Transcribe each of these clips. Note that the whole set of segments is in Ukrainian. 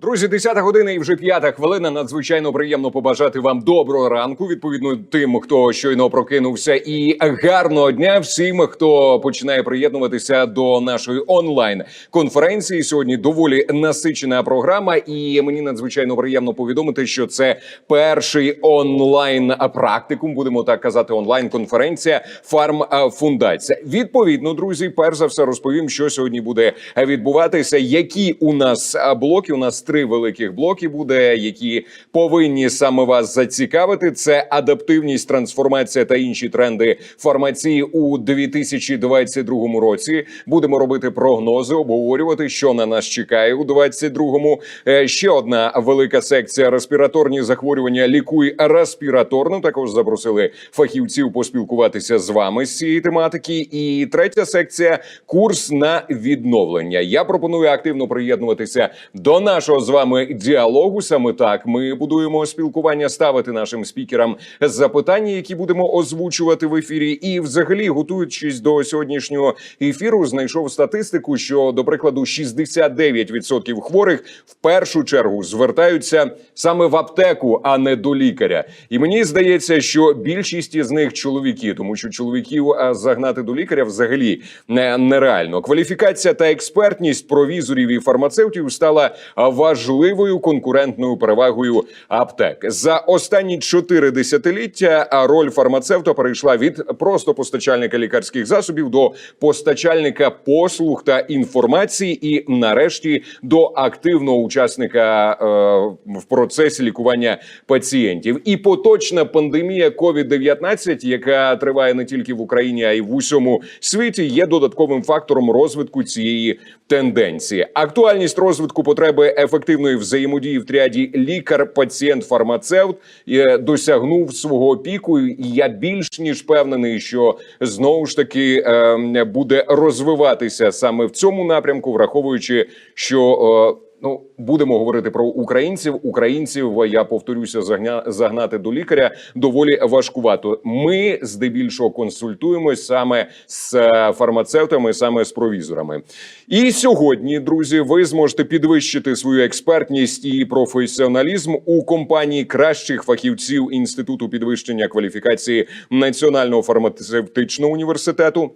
Друзі, 10 година і вже п'ята хвилина. Надзвичайно приємно побажати вам доброго ранку. Відповідно, тим, хто щойно прокинувся, і гарного дня всім, хто починає приєднуватися до нашої онлайн конференції. Сьогодні доволі насичена програма, і мені надзвичайно приємно повідомити, що це перший онлайн практикум. Будемо так казати, онлайн конференція Фарм Фундація. Відповідно, друзі, перш за все розповім, що сьогодні буде відбуватися. Які у нас блоки? У нас три великих блоки буде, які повинні саме вас зацікавити. Це адаптивність, трансформація та інші тренди фармації у 2022 році. Будемо робити прогнози, обговорювати, що на нас чекає у 2022-му. Е, Ще одна велика секція респіраторні захворювання. Лікуй респіраторно. Також запросили фахівців поспілкуватися з вами з цієї тематики. І третя секція курс на відновлення. Я пропоную активно приєднуватися до нашого з вами діалогу. Саме так ми будуємо спілкування, ставити нашим спікерам запитання, які будемо озвучувати в ефірі. І, взагалі, готуючись до сьогоднішнього ефіру, знайшов статистику, що до прикладу 69% хворих в першу чергу звертаються саме в аптеку, а не до лікаря. І мені здається, що більшість із них чоловіки, тому що чоловіків загнати до лікаря взагалі не, нереально. Кваліфікація та експертність провізорів і фармацевтів стала а, важливою конкурентною перевагою аптек за останні чотири десятиліття. Роль фармацевта перейшла від просто постачальника лікарських засобів до постачальника послуг та інформації, і нарешті до активного учасника е, в процесі лікування пацієнтів. І поточна пандемія COVID-19, яка триває не тільки в Україні, а й в усьому світі, є додатковим фактором розвитку цієї тенденції. Актуальність розвитку потреби ефективної взаємодії в тріаді лікар, пацієнт, фармацевт е, досягнув свого піку. І я більш ніж впевнений, що знову ж таки е, буде розвиватися саме в цьому напрямку, враховуючи, що. Ну, будемо говорити про українців. Українців я повторюся, загня, загнати до лікаря доволі важкувато. Ми здебільшого консультуємось саме з е, фармацевтами, саме з провізорами. І сьогодні, друзі, ви зможете підвищити свою експертність і професіоналізм у компанії кращих фахівців інституту підвищення кваліфікації Національного фармацевтичного університету.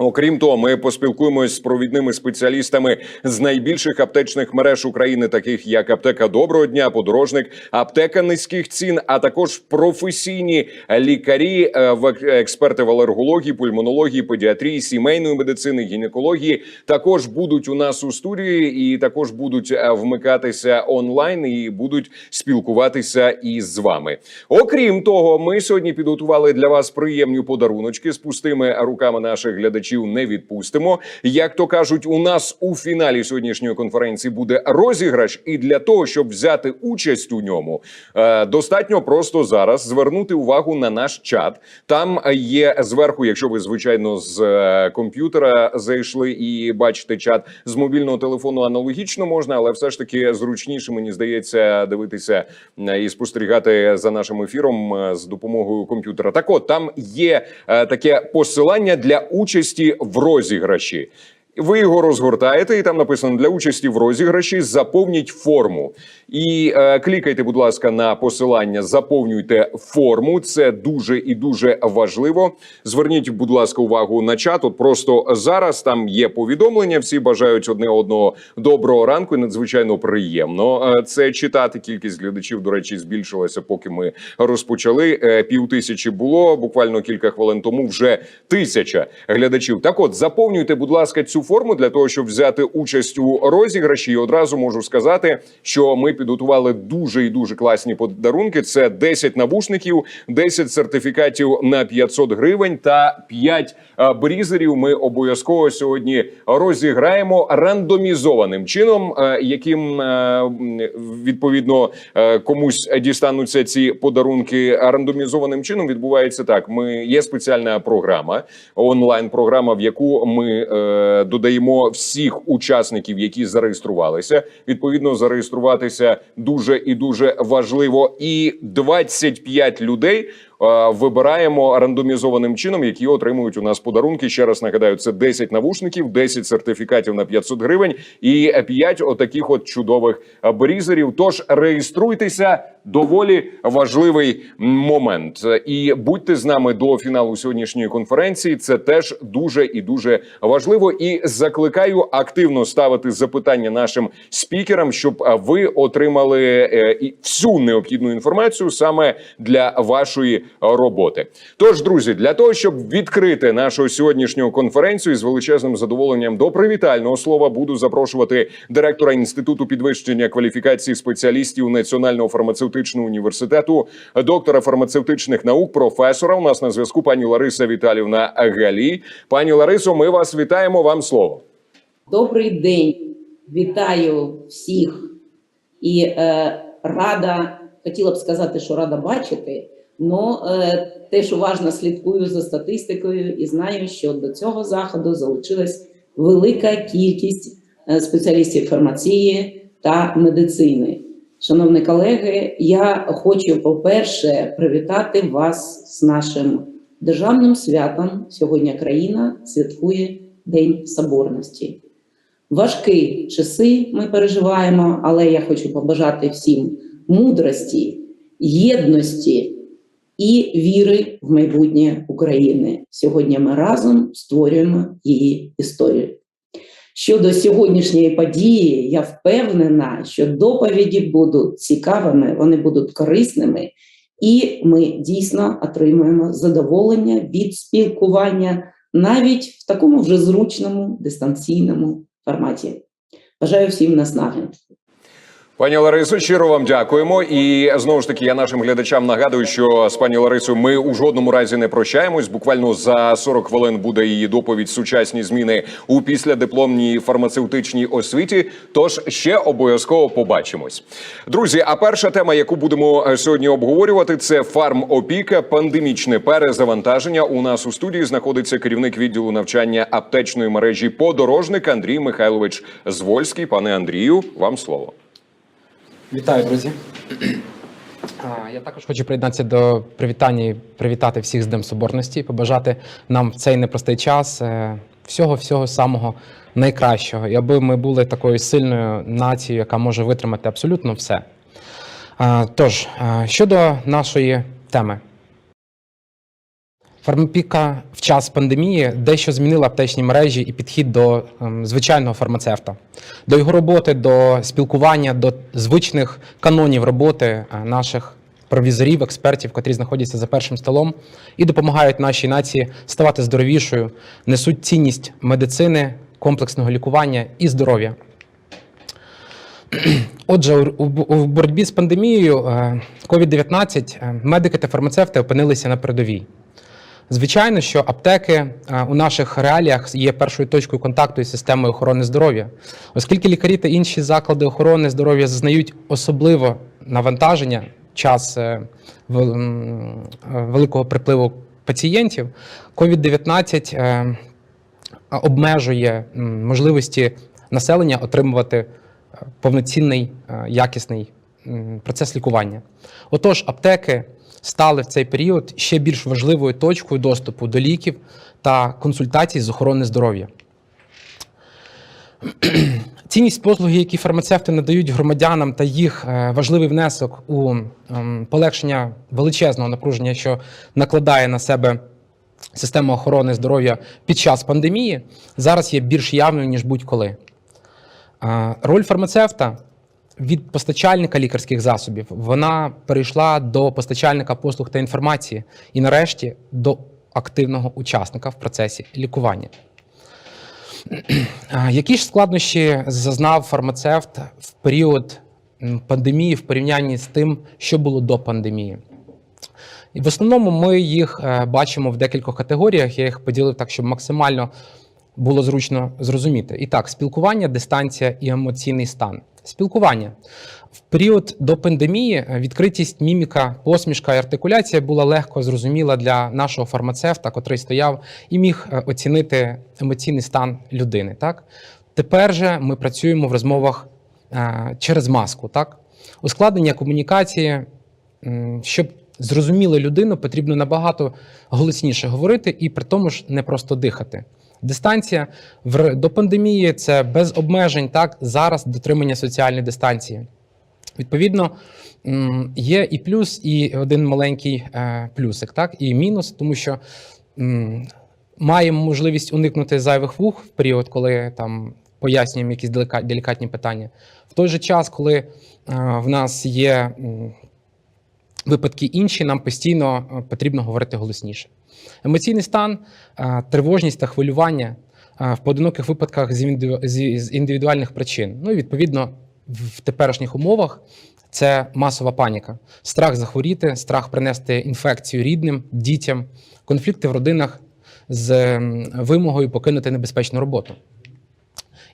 Окрім того, ми поспілкуємось з провідними спеціалістами з найбільших аптечних мереж України, таких як аптека Доброго дня, подорожник, аптека низьких цін, а також професійні лікарі, е, експерти в алергології, пульмонології, педіатрії, сімейної медицини, гінекології. Також будуть у нас у студії, і також будуть е, вмикатися онлайн і будуть спілкуватися із вами. Окрім того, ми сьогодні підготували для вас приємні подаруночки з пустими руками наших глядачів. Не відпустимо. Як то кажуть, у нас у фіналі сьогоднішньої конференції буде розіграш, і для того, щоб взяти участь у ньому, е, достатньо просто зараз звернути увагу на наш чат. Там є зверху, якщо ви звичайно з е, комп'ютера зайшли і бачите чат з мобільного телефону, аналогічно можна, але все ж таки зручніше, мені здається, дивитися е, і спостерігати за нашим ефіром з допомогою комп'ютера. Так, от там є таке посилання для участі в розіграші. Ви його розгортаєте, і там написано для участі в розіграші. Заповніть форму і е, клікайте, будь ласка, на посилання. Заповнюйте форму. Це дуже і дуже важливо. Зверніть, будь ласка, увагу на чат. От просто зараз там є повідомлення. Всі бажають одне одного доброго ранку. і Надзвичайно приємно е, це читати. Кількість глядачів, до речі, збільшилася, поки ми розпочали. Е, Пів тисячі було буквально кілька хвилин тому. Вже тисяча глядачів. Так, от заповнюйте, будь ласка, цю форму для того, щоб взяти участь у розіграші. І одразу можу сказати, що ми підготували дуже і дуже класні подарунки. Це 10 навушників, 10 сертифікатів на 500 гривень та 5 е, брізерів. Ми обов'язково сьогодні розіграємо рандомізованим чином, яким відповідно комусь дістануться ці подарунки. Рандомізованим чином відбувається так. Ми є спеціальна програма, онлайн програма, в яку ми е, додаємо всіх учасників, які зареєструвалися. Відповідно, зареєструватися дуже і дуже важливо. І 25 людей вибираємо рандомізованим чином, які отримують у нас подарунки. Ще раз нагадаю, це 10 навушників, 10 сертифікатів на 500 гривень і 5 отаких от чудових е, брізерів. Тож реєструйтеся. Доволі важливий момент, і будьте з нами до фіналу сьогоднішньої конференції. Це теж дуже і дуже важливо. І закликаю активно ставити запитання нашим спікерам, щоб е, ви отримали е, всю необхідну інформацію саме для вашої роботи. Тож, друзі, для того, щоб відкрити нашу сьогоднішню конференцію з величезним задоволенням до привітального слова буду запрошувати директора інституту підвищення кваліфікації спеціалістів Національного фармацевтичного університету, доктора фармацевтичних наук, професора. У нас на зв'язку пані Лариса Віталівна Галі. Пані Ларисо, ми вас вітаємо. Вам слово. Добрий день, вітаю всіх і е, рада, хотіла б сказати, що рада бачити, але теж уважно слідкую за статистикою і знаю, що до цього заходу залучилась велика кількість е, спеціалістів фармації та медицини. Шановні колеги, я хочу, по-перше, привітати вас з нашим державним святом. Сьогодні країна святкує День Соборності. Важкі часи ми переживаємо, але я хочу побажати всім мудрості, єдності і віри в майбутнє України. Сьогодні ми разом створюємо її історію. Щодо сьогоднішньої події, я впевнена, що доповіді будуть цікавими, вони будуть корисними, і ми дійсно отримуємо задоволення від спілкування навіть в такому вже зручному дистанційному форматі. Бажаю всім наснаги. Пані Ларисо, щиро вам дякуємо. І знову ж таки, я нашим глядачам нагадую, що з пані Ларисою ми у жодному разі не прощаємось. Буквально за 40 хвилин буде її доповідь сучасні зміни у післядипломній фармацевтичній освіті. Тож ще обов'язково побачимось, друзі. А перша тема, яку будемо е, сьогодні обговорювати, це фармопіка, пандемічне перезавантаження. У нас у студії знаходиться керівник відділу навчання аптечної мережі подорожник Андрій Михайлович Звольський. Пане Андрію, вам слово. Вітаю, друзі. Я також хочу приєднатися до привітання привітати всіх з Днем Соборності, побажати нам в цей непростий час всього всього самого найкращого, і аби ми були такою сильною нацією, яка може витримати абсолютно все. Тож, щодо нашої теми. Фармапіка в час пандемії дещо змінила аптечні мережі і підхід до ем, звичайного фармацевта, до його роботи, до спілкування, до звичних канонів роботи е, наших провізорів, експертів, котрі знаходяться за першим столом і допомагають нашій нації ставати здоровішою, несуть цінність медицини, комплексного лікування і здоров'я. Отже, у боротьбі з пандемією е, COVID-19 е, медики та фармацевти опинилися на передовій. Звичайно, що аптеки е, у наших реаліях є першою точкою контакту із системою охорони здоров'я, оскільки лікарі та інші заклади охорони здоров'я зазнають особливо навантаження час е, е, великого припливу пацієнтів, COVID-19 е, обмежує можливості населення отримувати повноцінний якісний процес лікування. Отож, аптеки стали в цей період ще більш важливою точкою доступу до ліків та консультацій з охорони здоров'я. Цінність послуги, які фармацевти надають громадянам та їх е, важливий внесок у ем, полегшення величезного напруження, що накладає на себе система охорони здоров'я під час пандемії, зараз є більш явною, ніж будь-коли. Е, Роль фармацевта від постачальника лікарських засобів вона перейшла до постачальника послуг та інформації і, нарешті, до активного учасника в процесі лікування. Які ж складнощі зазнав фармацевт в період пандемії в порівнянні з тим, що було до пандемії? І в основному ми їх е, бачимо в декількох категоріях. Я їх поділив так, щоб максимально було зручно зрозуміти. І так, спілкування, дистанція і емоційний стан. Спілкування в період до пандемії е, відкритість, міміка, посмішка і артикуляція була легко зрозуміла для нашого фармацевта, котрий стояв і міг е, оцінити емоційний стан людини. Так тепер же ми працюємо в розмовах е, через маску. Так, ускладнення комунікації, щоб зрозумілу людину потрібно набагато голосніше говорити і при тому ж не просто дихати. Дистанція до пандемії це без обмежень. Так зараз дотримання соціальної дистанції. Відповідно, є і плюс, і один маленький е, плюсик, так і мінус, тому що маємо можливість уникнути зайвих вух в період, коли там пояснюємо якісь деліка- делікатні питання. В той же час, коли е, в нас є випадки інші, нам постійно е, потрібно говорити голосніше. Емоційний стан, е, тривожність та хвилювання е, в поодиноких випадках з індивідуальних причин. Ну і відповідно в теперішніх умовах це масова паніка, страх захворіти, страх принести інфекцію рідним, дітям, конфлікти в родинах з вимогою покинути небезпечну роботу.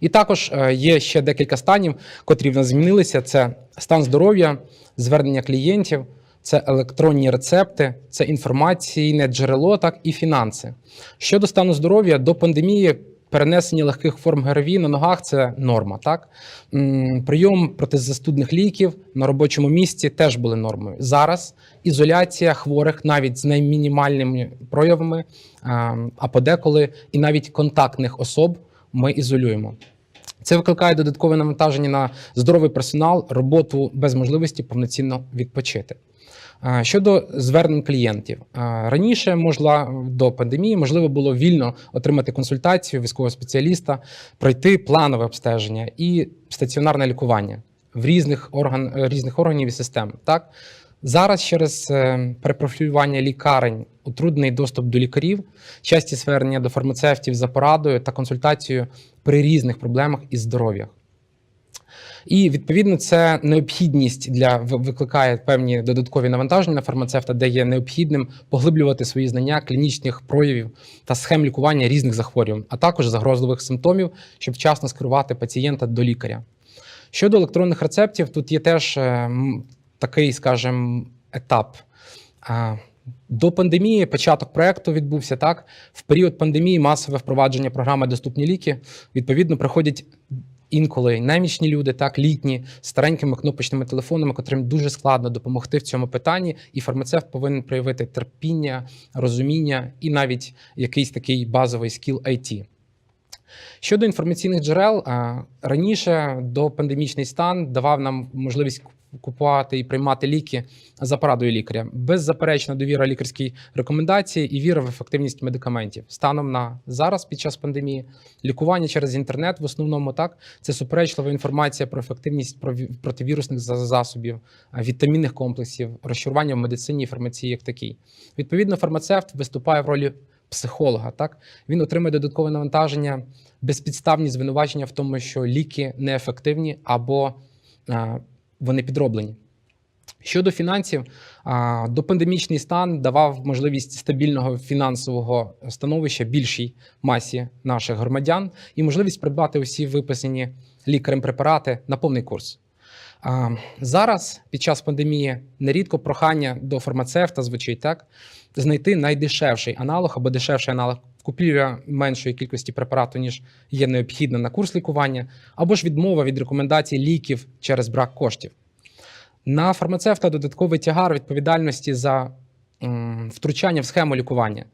І також є ще декілька станів, котрі в нас змінилися: це стан здоров'я, звернення клієнтів, це електронні рецепти, це інформаційне джерело, так і фінанси. Щодо стану здоров'я, до пандемії перенесення легких форм ГРВІ на ногах це норма. Так? Прийом протизастудних ліків на робочому місці теж були нормою. Зараз ізоляція хворих навіть з наймінімальними проявами, а, подеколи і навіть контактних особ ми ізолюємо. Це викликає додаткове навантаження на здоровий персонал, роботу без можливості повноцінно відпочити. Щодо звернень клієнтів, раніше можна до пандемії можливо було вільно отримати консультацію військового спеціаліста, пройти планове обстеження і стаціонарне лікування в різних орган різних органів і систем. Так зараз через е, перепрофілювання лікарень, утруднений доступ до лікарів, часті звернення до фармацевтів за порадою та консультацією при різних проблемах із здоров'ям. І відповідно це необхідність для викликає певні додаткові навантаження на фармацевта, де є необхідним поглиблювати свої знання клінічних проявів та схем лікування різних захворювань, а також загрозливих симптомів, щоб вчасно скерувати пацієнта до лікаря. Щодо електронних рецептів, тут є теж е, такий, скажімо, етап. До пандемії початок проекту відбувся так. В період пандемії масове впровадження програми Доступні ліки відповідно приходять інколи немічні люди, так літні старенькими кнопочними телефонами, котрим дуже складно допомогти в цьому питанні, і фармацевт повинен проявити терпіння, розуміння і навіть якийсь такий базовий скіл IT. Щодо інформаційних джерел, раніше допандемічний стан давав нам можливість купувати і приймати ліки за порадою лікаря. Беззаперечна довіра лікарській рекомендації і віра в ефективність медикаментів. Станом на зараз, під час пандемії, лікування через інтернет в основному так це суперечлива інформація про ефективність противірусних засобів, вітамінних комплексів, розчарування в медицині і фармації як такій. Відповідно, фармацевт виступає в ролі психолога. Так він отримує додаткове навантаження, безпідставні звинувачення в тому, що ліки неефективні або вони підроблені. Щодо фінансів, допандемічний стан давав можливість стабільного фінансового становища більшій масі наших громадян і можливість придбати усі виписані лікарем препарати на повний курс. Зараз, під час пандемії, нерідко прохання до фармацевта звучить так: знайти найдешевший аналог або дешевший аналог купівля меншої кількості препарату, ніж є необхідно на курс лікування, або ж відмова від рекомендацій ліків через брак коштів. На фармацевта додатковий тягар відповідальності за втручання в схему лікування,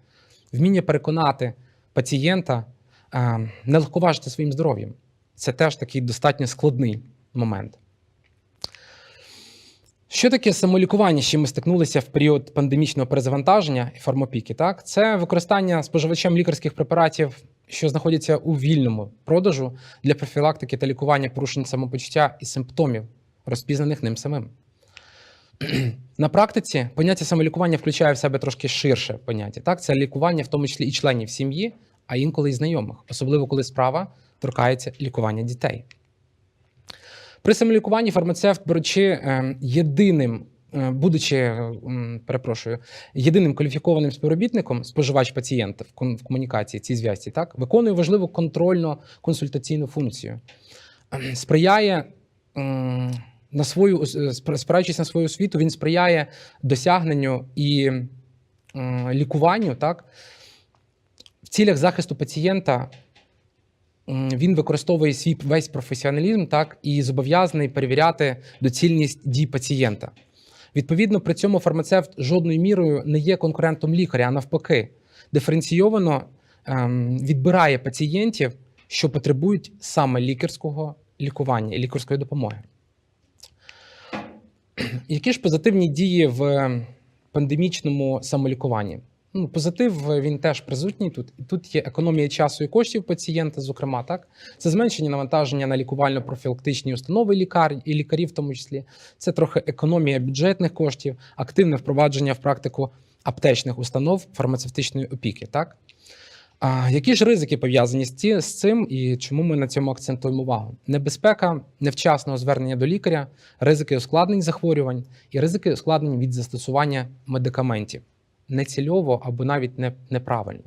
вміння переконати пацієнта е, не легковажити своїм здоров'ям. Це теж такий достатньо складний момент. Що таке самолікування, з чим ми стикнулися в період пандемічного перезавантаження і фармопіки? Так, це використання споживачем лікарських препаратів, що знаходяться у вільному продажу для профілактики та лікування порушень самопочуття і симптомів, розпізнаних ним самим. На практиці поняття самолікування включає в себе трошки ширше поняття. Так, це лікування, в тому числі і членів сім'ї, а інколи і знайомих, особливо коли справа торкається лікування дітей. При самолікуванні фармацевт, беручи е, єдиним, е, будучи, е, перепрошую, єдиним кваліфікованим співробітником, споживач пацієнта в, ком- в комунікації цій зв'язці, так, виконує важливу контрольно-консультаційну функцію, сприяє. На свою спираючись на свою освіту, він сприяє досягненню і лікуванню, так в цілях захисту пацієнта він використовує свій весь професіоналізм так і зобов'язаний перевіряти доцільність дій пацієнта. Відповідно, при цьому фармацевт жодною мірою не є конкурентом лікаря, а навпаки, диференційовано ем, відбирає пацієнтів, що потребують саме лікарського лікування і лікарської допомоги. Які ж позитивні дії в пандемічному самолікуванні? Ну, позитив е, він теж присутній тут. Тут є економія часу і коштів пацієнта, зокрема, так це зменшення навантаження на лікувально-профілактичні установи лікар і лікарів, в тому числі. Це трохи економія бюджетних коштів, активне впровадження в практику аптечних установ фармацевтичної опіки. Так а які ж ризики пов'язані з цим і чому ми на цьому акцентуємо увагу? Небезпека невчасного звернення до лікаря, ризики ускладнень захворювань і ризики ускладнень від застосування медикаментів нецільово або навіть не, неправильно.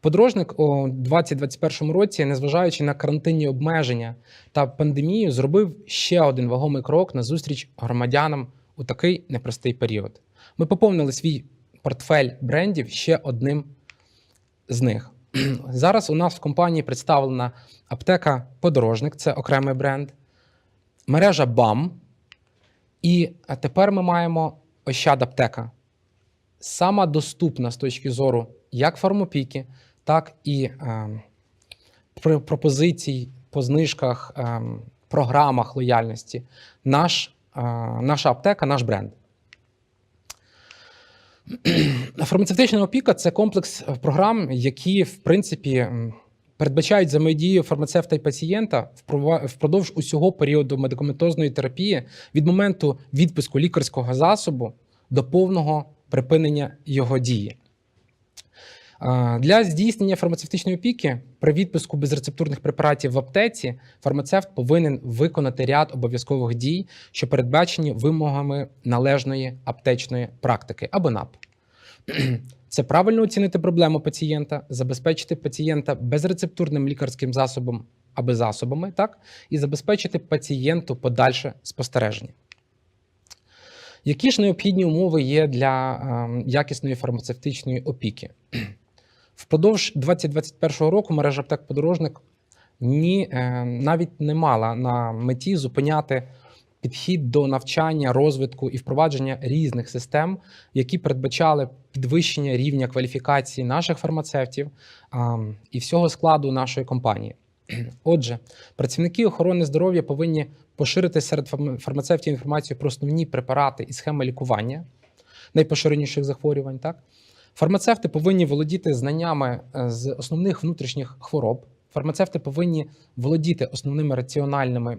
Подорожник у 2021 році, незважаючи на карантинні обмеження та пандемію, зробив ще один вагомий крок на зустріч громадянам у такий непростий період. Ми поповнили свій портфель брендів ще одним з них. Зараз у нас в компанії представлена аптека Подорожник, це окремий бренд, мережа БАМ. І тепер ми маємо Ощад аптека. Сама доступна з точки зору як фармопіки, так і е, пропозицій по знижках, е, програмах лояльності. Наш, е, наша аптека, наш бренд. Фармацевтична опіка це комплекс е, програм, які, в принципі, передбачають взаємодію фармацевта і пацієнта впродовж усього періоду медикаментозної терапії від моменту відпуску лікарського засобу до повного припинення його дії. Для здійснення фармацевтичної опіки при відпуску безрецептурних препаратів в аптеці фармацевт повинен виконати ряд обов'язкових дій, що передбачені вимогами належної аптечної практики або НАП. Це правильно оцінити проблему пацієнта, забезпечити пацієнта безрецептурним лікарським засобом або засобами, так, і забезпечити пацієнту подальше спостереження. Які ж необхідні умови є для ем, якісної фармацевтичної опіки? Впродовж 2021 року мережа аптек подорожник ні, е, навіть не мала на меті зупиняти підхід до навчання, розвитку і впровадження різних систем, які передбачали підвищення рівня кваліфікації наших фармацевтів і всього складу нашої компанії. Отже, працівники охорони здоров'я повинні поширити серед фармацевтів інформацію про основні препарати і схеми лікування найпоширеніших захворювань. Так? Фармацевти повинні володіти знаннями е, з основних внутрішніх хвороб. Фармацевти повинні володіти основними раціональними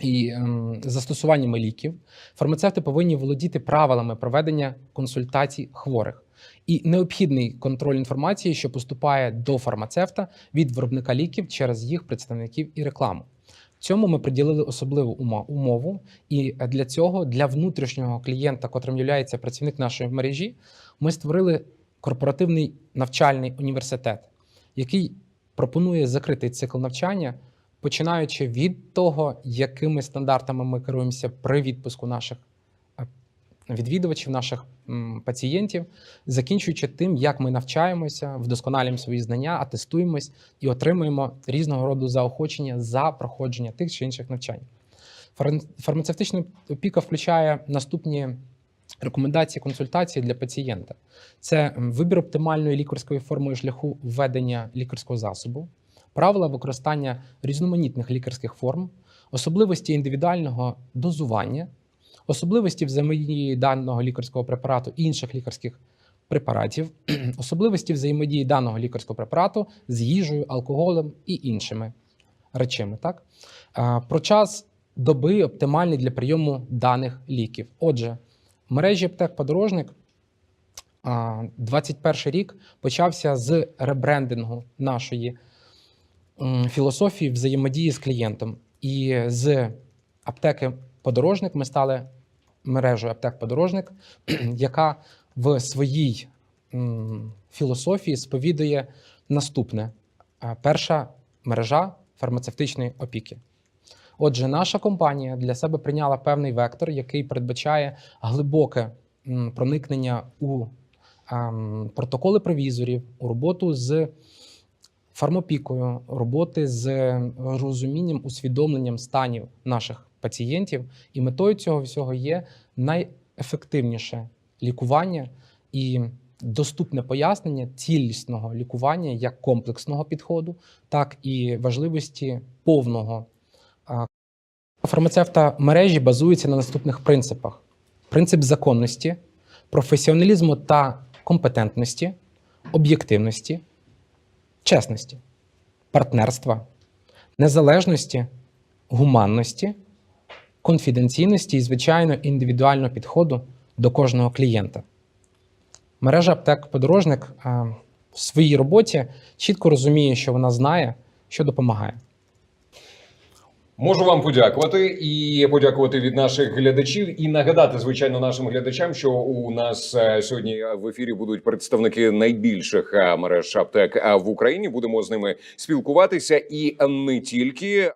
і ем, застосуваннями ліків. Фармацевти повинні володіти правилами проведення консультацій хворих і необхідний контроль інформації, що поступає до фармацевта від виробника ліків через їх представників і рекламу. Цьому ми приділили особливу умову, і е, для цього, для внутрішнього клієнта, котрим є працівник нашої мережі, ми створили корпоративний навчальний університет, який пропонує закритий цикл навчання, починаючи від того, якими стандартами ми керуємося при відпуску наших відвідувачів, наших пацієнтів, закінчуючи тим, як ми навчаємося, вдосконалюємо свої знання, атестуємось і отримуємо різного роду заохочення за проходження тих чи інших навчань. Фарм- Фармацевтична опіка включає наступні рекомендації, консультації для пацієнта: це вибір оптимальної лікарської форми шляху введення лікарського засобу, правила використання різноманітних лікарських форм, особливості індивідуального дозування, особливості взаємодії даного лікарського препарату інших лікарських препаратів, особливості взаємодії даного лікарського препарату з їжею, алкоголем і іншими речами. Так? Про час доби оптимальний для прийому даних ліків. Отже, мережі аптек подорожник 21 рік почався з ребрендингу нашої філософії взаємодії з клієнтом. І з аптеки подорожник ми стали мережею аптек подорожник, яка в своїй філософії сповідує наступне: перша мережа фармацевтичної опіки. Отже, наша компанія для себе прийняла певний вектор, який передбачає глибоке проникнення у протоколи провізорів, у роботу з фармопікою, роботи з розумінням, усвідомленням станів наших пацієнтів. І метою цього всього є найефективніше лікування і доступне пояснення цілісного лікування як комплексного підходу, так і важливості повного. Фармацевта мережі базується на наступних принципах: принцип законності, професіоналізму та компетентності, об'єктивності, чесності, партнерства, незалежності, гуманності, конфіденційності і, звичайно, індивідуального підходу до кожного клієнта. Мережа аптек подорожник е, в своїй роботі чітко розуміє, що вона знає, що допомагає. Можу вам подякувати і подякувати від наших глядачів, і нагадати, звичайно, нашим глядачам, що у нас е, сьогодні в ефірі будуть представники найбільших е, мереж аптек е, в Україні. Будемо з ними спілкуватися і не тільки.